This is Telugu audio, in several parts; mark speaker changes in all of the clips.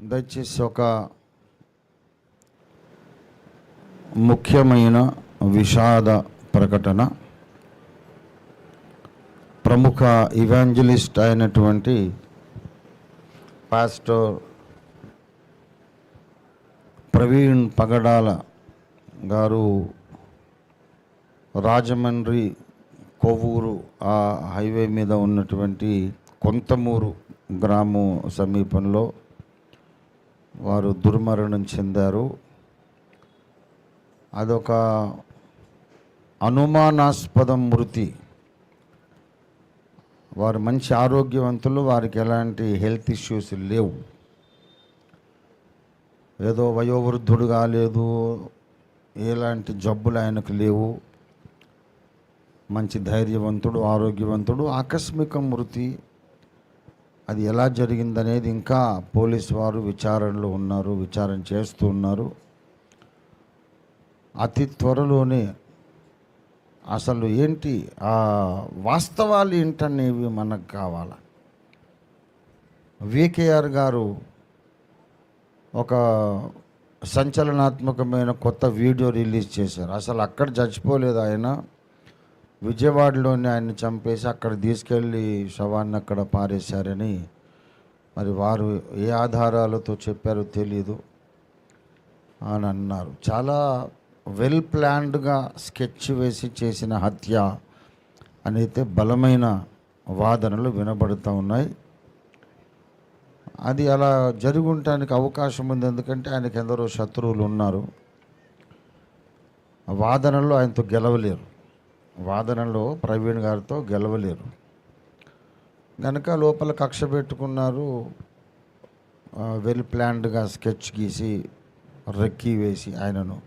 Speaker 1: దయచేసి ఒక ముఖ్యమైన విషాద ప్రకటన. ప్రముఖ ఇవాంజలిస్ట్ అయినటువంటి పాస్టర్ ప్రవీణ్ పగడాల గారు రాజమండ్రి కొవ్వూరు ఆ హైవే మీద ఉన్నటువంటి కొంతమూరు గ్రామం సమీపంలో వారు దుర్మరణం చెందారు. అదొక అనుమానాస్పద మృతి వారు మంచి ఆరోగ్యవంతులు వారికి ఎలాంటి హెల్త్ ఇష్యూస్ లేవు. ఏదో వయోవృద్ధుడు కాలేదు ఎలాంటి జబ్బులు ఆయనకు లేవు. మంచి ధైర్యవంతుడు ఆరోగ్యవంతుడు ఆకస్మిక మృతి అది ఎలా జరిగిందనేది ఇంకా పోలీస్ వారు విచారణలో ఉన్నారు విచారణ చేస్తూ ఉన్నారు. అతి త్వరలోనే అసలు ఏంటి ఆ వాస్తవాలు ఏంటనేవి మనకు కావాలి. వికేఆర్ గారు ఒక సంచలనాత్మకమైన కొత్త వీడియో రిలీజ్ చేశారు. అసలు అక్కడ చచ్చిపోలేదు ఆయన. విజయవాడలోనే ఆయన్ని చంపేసి అక్కడ తీసుకెళ్ళి శవాన్ని అక్కడ పారేశారని మరి వారు ఏ ఆధారాలతో చెప్పారో తెలీదు అని అన్నారు. చాలా వెల్ ప్లాన్డ్గా స్కెచ్ వేసి చేసిన హత్య అనైతే బలమైన వాదనలు వినబడుతూ ఉన్నాయి. అది అలా జరిగి ఉండటానికి అవకాశం ఉంది. ఎందుకంటే ఆయనకు ఎందరో శత్రువులు ఉన్నారు. వాదనలు ఆయనతో గెలవలేరు. వాదనలో ప్రవీణ్ గారితో గెలవలేరు. కనుక లోపల కక్ష పెట్టుకున్నారు వెల్ ప్లాన్డ్గా స్కెచ్ గీసి రెక్కి వేసి ఆయనను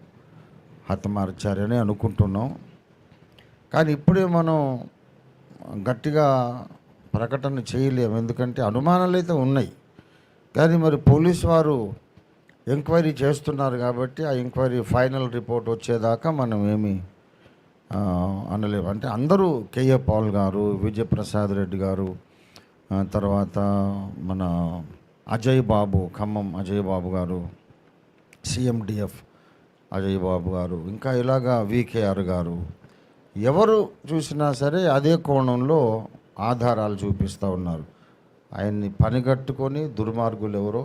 Speaker 1: హతమార్చారని అనుకుంటున్నాం. కానీ ఇప్పుడే మనం గట్టిగా ప్రకటన చేయలేము. ఎందుకంటే అనుమానాలు అయితే ఉన్నాయి. కానీ మరి పోలీస్ వారు ఎంక్వైరీ చేస్తున్నారు కాబట్టి ఆ ఎంక్వైరీ ఫైనల్ రిపోర్ట్ వచ్చేదాకా మనం ఏమి అనలేము అంటే అందరూ కేఏ పాల్ గారు విజయప్రసాద్ రెడ్డి గారు తర్వాత మన అజయ్ బాబు ఖమ్మం అజయ్ బాబు గారు సిఎండిఎఫ్ అజయ్ బాబు గారు ఇంకా ఇలాగా వికేఆర్ గారు. ఎవరు చూసినా సరే అదే కోణంలో ఆధారాలు చూపిస్తూ ఉన్నారు. ఆయన్ని పనిగట్టుకొని దుర్మార్గులు ఎవరో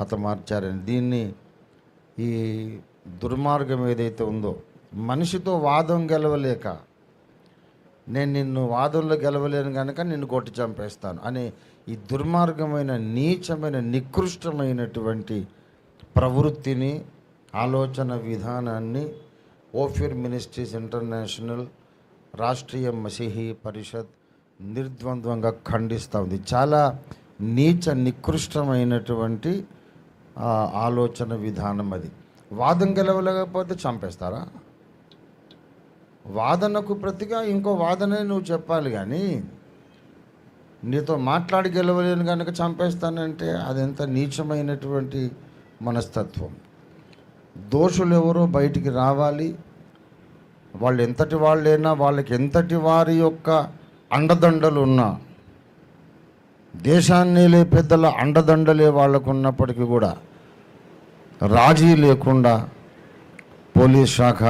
Speaker 1: హతమార్చారని. దీన్ని ఈ దుర్మార్గం ఏదైతే ఉందో మనిషితో వాదం గెలవలేక నేను నిన్ను వాదంలో గెలవలేను కనుక నిన్ను కొట్టి చంపేస్తాను అనే ఈ దుర్మార్గమైన నీచమైన నికృష్టమైనటువంటి ప్రవృత్తిని ఆలోచన విధానాన్ని Ophir ministries international Rashtriya Masihi Parishad నిర్ద్వంద్వంగా ఖండిస్తూ ఉంది చాలా నీచ నికృష్టమైనటువంటి ఆలోచన విధానం అది. వాదం గెలవలేకపోతే చంపేస్తారా? వాదనకు ప్రతిగా ఇంకో వాదనే నువ్వు చెప్పాలి కానీ నీతో మాట్లాడి గెలవలేను కనుక చంపేస్తానంటే అదెంత నీచమైనటువంటి మనస్తత్వం. దోషులు ఎవరో బయటికి రావాలి. వాళ్ళు ఎంతటి వాళ్ళైనా వాళ్ళకి ఎంతటి వారి యొక్క అండదండలు ఉన్నా దేశాన్ని పెద్దల అండదండలే వాళ్ళకు ఉన్నప్పటికీ కూడా రాజీ లేకుండా పోలీస్ శాఖ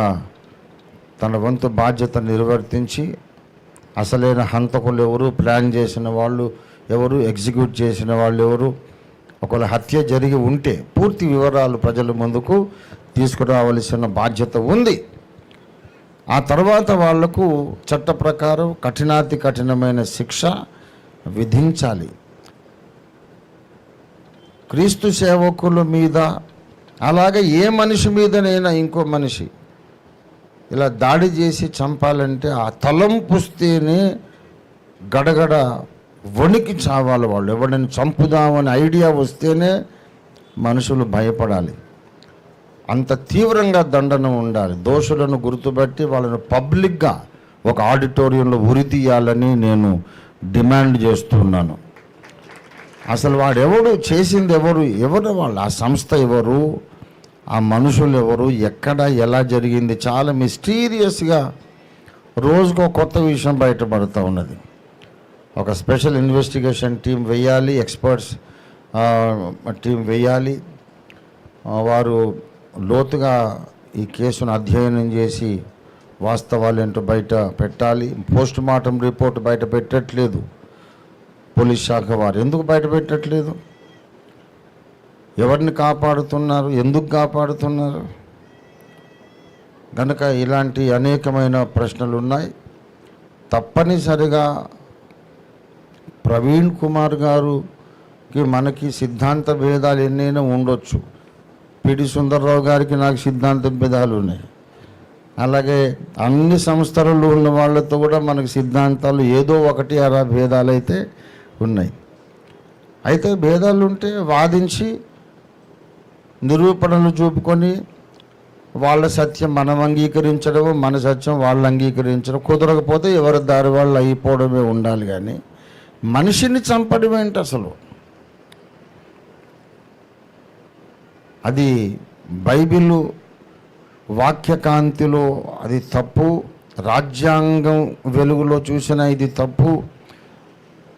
Speaker 1: తన వంతు బాధ్యత నిర్వర్తించి అసలైన హంతకులు ఎవరు ప్లాన్ చేసిన వాళ్ళు ఎవరు ఎగ్జిక్యూట్ చేసిన వాళ్ళు ఎవరు ఒకవేళ హత్య జరిగి ఉంటే పూర్తి వివరాలు ప్రజల ముందుకు తీసుకురావలసిన బాధ్యత ఉంది. ఆ తర్వాత వాళ్ళకు చట్ట ప్రకారం కఠినాతి కఠినమైన శిక్ష విధించాలి. క్రీస్తు సేవకుల మీద అలాగే ఏ మనిషి మీదనైనా ఇంకో మనిషి ఇలా దాడి చేసి చంపాలంటే ఆ తలంపుస్తేనే గడగడ వణికి చావాలి వాళ్ళు. ఎవరిని చంపుదామని ఐడియా వస్తేనే మనుషులు భయపడాలి. అంత తీవ్రంగా దండన ఉండాలి. దోషులను గుర్తుపెట్టి వాళ్ళను పబ్లిక్గా ఒక ఆడిటోరియంలో ఉరి తీయాలని నేను డిమాండ్ చేస్తున్నాను. అసలు వాడెవడు? చేసింది ఎవరు ఎవరు వాళ్ళు? ఆ సంస్థ ఎవరు? ఆ మనుషులు ఎవరు ఎక్కడ ఎలా జరిగింది చాలా మిస్టీరియస్గా రోజుకో కొత్త విషయం బయటపడుతూ ఉన్నది. ఒక స్పెషల్ ఇన్వెస్టిగేషన్ టీం వేయాలి ఎక్స్పర్ట్స్ టీం వేయాలి వారు లోతుగా ఈ కేసును అధ్యయనం చేసి వాస్తవాలు ఏంటో బయట పెట్టాలి. పోస్ట్ మార్టం రిపోర్ట్ బయట పెట్టట్లేదు. పోలీస్ శాఖ వారు ఎందుకు బయట పెట్టట్లేదు? ఎవరిని కాపాడుతున్నారు? ఎందుకు కాపాడుతున్నారు? కనుక ఇలాంటి అనేకమైన ప్రశ్నలు ఉన్నాయి తప్పనిసరిగా ప్రవీణ్ కుమార్ గారుకి మనకి సిద్ధాంత భేదాలు ఎన్నైనా ఉండొచ్చు. పిడి సుందర్రావు గారికి నాకు సిద్ధాంత భేదాలు ఉన్నాయి. అలాగే అన్ని సంస్థలలో ఉన్న వాళ్ళతో కూడా మనకు సిద్ధాంతాలు ఏదో ఒకటి అలా భేదాలు అయితే ఉన్నాయి. అయితే భేదాలు ఉంటే వాదించి నిరూపణలు చూపుకొని వాళ్ళ సత్యం మనం అంగీకరించడం మన సత్యం వాళ్ళు అంగీకరించడం. కుదరకపోతే ఎవరి దారి వాళ్ళు అయిపోవడమే ఉండాలి కానీ మనిషిని చంపడం ఏంటి అసలు? అది బైబిల్ వాక్యకాంతిలో అది తప్పు రాజ్యాంగం వెలుగులో చూసిన ఇది తప్పు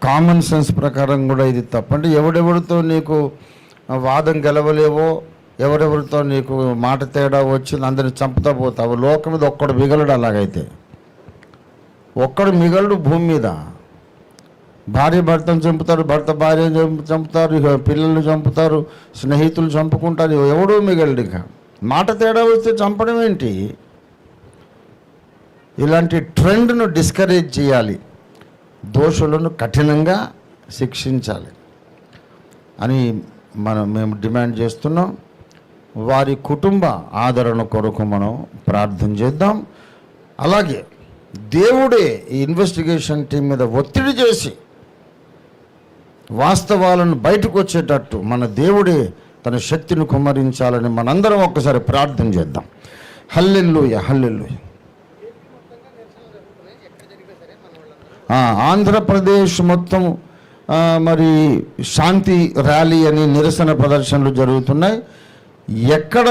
Speaker 1: కామన్ సెన్స్ ప్రకారం కూడా ఇది తప్పు. అంటే ఎవడెవడితో నీకు వాదం గెలవలేవో ఎవరెవరితో నీకు మాట తేడా వచ్చింది అందరిని చంపుతా పోతావు లోకం మీద ఒక్కడు మిగలడు అలాగైతే. ఒక్కడు మిగలడు భూమి మీద. భార్య భర్తను చంపుతారు భర్త భార్యను చంపు- చంపుతారు పిల్లల్ని చంపుతారు స్నేహితులు చంపుకుంటారు ఎవడూ మిగలడు ఇక. మాట తేడా వస్తే చంపడం ఏంటి? ఇలాంటి ట్రెండ్ను డిస్కరేజ్ చేయాలి. దోషులను కఠినంగా శిక్షించాలి. అని మనం మేము డిమాండ్ చేస్తున్నాం. వారి కుటుంబ ఆదరణ కొరకు మనం ప్రార్థన చేద్దాం. అలాగే దేవుడే ఈ ఇన్వెస్టిగేషన్ టీం మీద ఒత్తిడి చేసి వాస్తవాలను బయటకు వచ్చేటట్టు మన దేవుడే తన శక్తిని కుమ్మరించాలని మనందరం ఒక్కసారి ప్రార్థన చేద్దాం. హల్లెల్లుయ హల్లెల్లుయ ఆంధ్రప్రదేశ్ మొత్తం మరి శాంతి ర్యాలీ అని నిరసన ప్రదర్శనలు జరుగుతున్నాయి. ఎక్కడ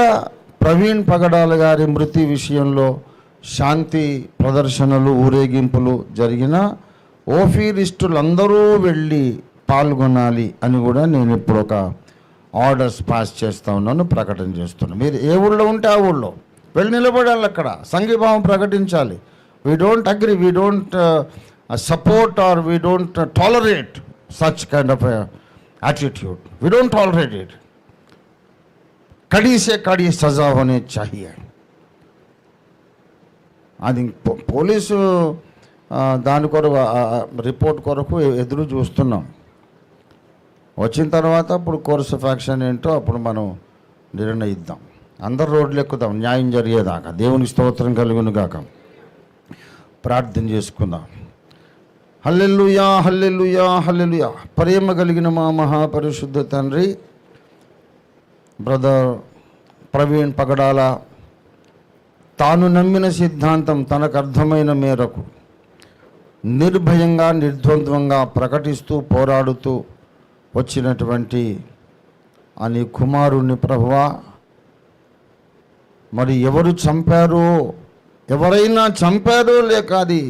Speaker 1: ప్రవీణ్ పగడాల గారి మృతి విషయంలో శాంతి ప్రదర్శనలు ఊరేగింపులు జరిగినా ఓఫీరిస్టులు అందరూ వెళ్ళి పాల్గొనాలి అని కూడా నేను ఇప్పుడు ఒక ఆర్డర్స్ పాస్ చేస్తా ఉన్నాను ప్రకటన చేస్తున్నాను. మీరు ఏ ఊళ్ళో ఉంటే ఆ ఊళ్ళో. వెళ్ళి నిలబడాలి అక్కడ. సంఘీభావం ప్రకటించాలి. We don't agree we don't support or we don't tolerate such kind of attitude we don't tolerate it कड़ी से కడీ सज़ा होनी चाहिए। అది పోలీసు దాని కొరకు రిపోర్ట్ కొరకు ఎదురు చూస్తున్నాం వచ్చిన తర్వాత అప్పుడు కోర్స్ ఆఫ్ యాక్షన్ ఏంటో అప్పుడు మనం నిర్ణయిద్దాం అందరు రోడ్లు ఎక్కుదాం న్యాయం జరిగేదాకా దేవునికి స్తోత్రం కలుగును గాక ప్రార్థన చేసుకుందాం హల్లెల్లుయా హల్లెల్లుయా హల్లెలుయా ప్రేమ కలిగిన మా మహాపరిశుద్ధ తండ్రి బ్రదర్ ప్రవీణ్ పగడాల తాను నమ్మిన సిద్ధాంతం తనకు అర్థమైన మేరకు నిర్భయంగా నిర్ద్వంద్వంగా ప్రకటిస్తూ పోరాడుతూ వచ్చినటువంటి అని కుమారుణ్ణి ప్రభువా మరి ఎవరు చంపారో? ఎవరైనా చంపారో లేక అది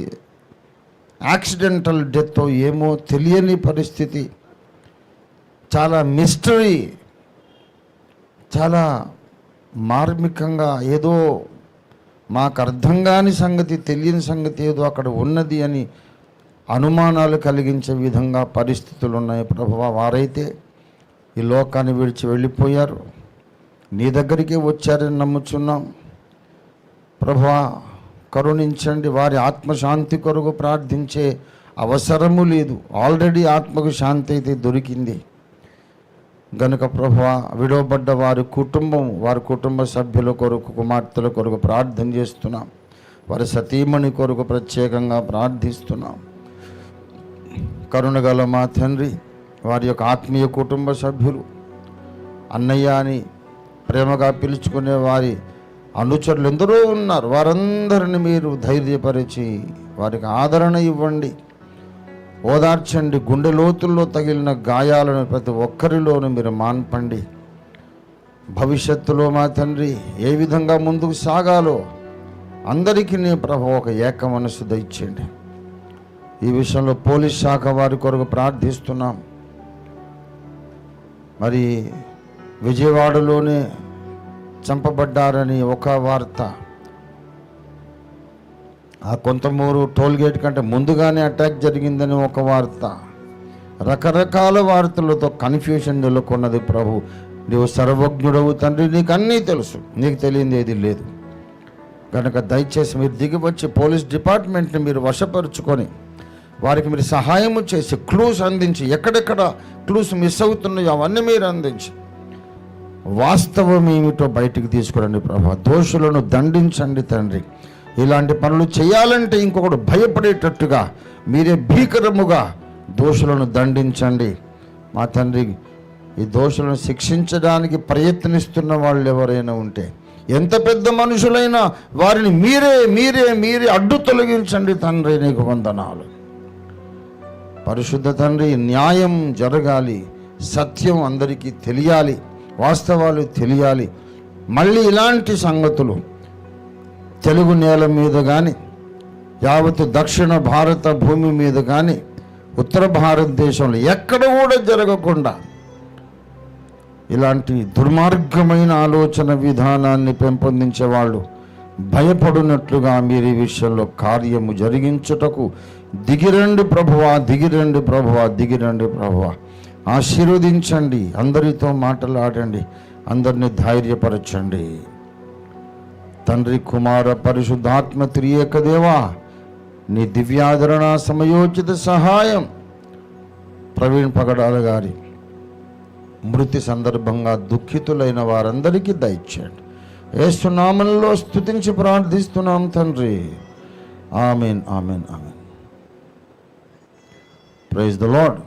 Speaker 1: యాక్సిడెంటల్ డెత్ ఏమో తెలియని పరిస్థితి. చాలా మిస్టరీ చాలా మార్మికంగా ఏదో మాకు అర్థం కాని సంగతి తెలియని సంగతి ఏదో అక్కడ ఉన్నది అని అనుమానాలు కలిగించే విధంగా పరిస్థితులు ఉన్నాయి ప్రభువా. వారైతే ఈ లోకాన్ని విడిచి వెళ్ళిపోయారు. నీ దగ్గరికే వచ్చారని నమ్ముచున్నాం. ప్రభా కరుణించండి. వారి ఆత్మశాంతి కొరకు ప్రార్థించే అవసరము లేదు. ఆల్రెడీ ఆత్మకు శాంతి అయితే దొరికింది. గనుక ప్రభువ విడవబడ్డ వారి కుటుంబం వారి కుటుంబ సభ్యుల కొరకు కుమార్తెల కొరకు ప్రార్థన చేస్తున్నాం. వారి సతీమణి కొరకు ప్రత్యేకంగా ప్రార్థిస్తున్నాం. కరుణగల మా తండ్రి వారి యొక్క ఆత్మీయ కుటుంబ సభ్యులు అన్నయ్య అని ప్రేమగా పిలుచుకునే వారి అనుచరులు ఎందరో ఉన్నారు. వారందరిని మీరు ధైర్యపరిచి వారికి ఆదరణ ఇవ్వండి. ఓదార్చండి. గుండె లోతుల్లో తగిలిన గాయాలను ప్రతి ఒక్కరిలోనూ మీరు మాన్పండి. భవిష్యత్తులో మా తండ్రి ఏ విధంగా ముందుకు సాగాలో అందరికీ నీ ప్రభు ఒక ఏక మనసు దయచేయండి. ఈ విషయంలో పోలీస్ శాఖ వారి కొరకు ప్రార్థిస్తున్నాం. మరి విజయవాడలోనే చంపబడ్డారని ఒక వార్త. ఆ కొంతమూరు టోల్ గేట్ కంటే ముందుగానే అటాక్ జరిగిందని ఒక వార్త. రకరకాల వార్తలతో కన్ఫ్యూషన్ నెలకొన్నది ప్రభు. నీవు సర్వజ్ఞుడవు తండ్రి నీకు అన్నీ తెలుసు. నీకు తెలియంది ఏది లేదు. కనుక దయచేసి మీరు దిగి వచ్చి పోలీస్ డిపార్ట్మెంట్ని మీరు వశపరుచుకొని వారికి మీరు సహాయము చేసి క్లూస్ అందించి ఎక్కడెక్కడ క్లూస్ మిస్ అవుతున్నాయో అవన్నీ మీరు అందించి వాస్తవం ఏమిటో బయటికి తీసుకురండి ప్రభా. దోషులను దండించండి తండ్రి. ఇలాంటి పనులు చేయాలంటే ఇంకొకడు భయపడేటట్టుగా మీరే భీకరముగా దోషులను దండించండి. మా తండ్రి ఈ దోషులను శిక్షించడానికి ప్రయత్నిస్తున్న వాళ్ళు ఎవరైనా ఉంటే ఎంత పెద్ద మనుషులైనా వారిని మీరే మీరే మీరే అడ్డు తొలగించండి తండ్రి నీకు వందనాలు. పరిశుద్ధ తండ్రి న్యాయం జరగాలి సత్యం అందరికీ తెలియాలి వాస్తవాలు తెలియాలి. మళ్ళీ ఇలాంటి సంగతులు తెలుగు నేల మీద కానీ యావత్ దక్షిణ భారత భూమి మీద కానీ ఉత్తర భారతదేశంలో ఎక్కడ కూడా జరగకుండా ఇలాంటి దుర్మార్గమైన ఆలోచన విధానాన్ని పెంపొందించే వాళ్ళు భయపడినట్లుగా మీరు ఈ విషయంలో కార్యము జరిగించుటకు దిగిరండి ప్రభువా దిగిరండి ప్రభువా దిగిరండి ప్రభువా. ఆశీర్వదించండి అందరితో మాట్లాడండి అందరిని ధైర్యపరచండి. తండ్రి కుమార పరిశుద్ధాత్మ త్రియేక దేవా నీ దివ్యాదరణ సమయోచిత సహాయం. ప్రవీణ్ పగడాల గారి మృతి సందర్భంగా దుఃఖితులైన వారందరికీ దయచేయండి. ఏసునామంలో స్థుతించి ప్రార్థిస్తున్నాం తండ్రి. Amen amen amen. Praise the lord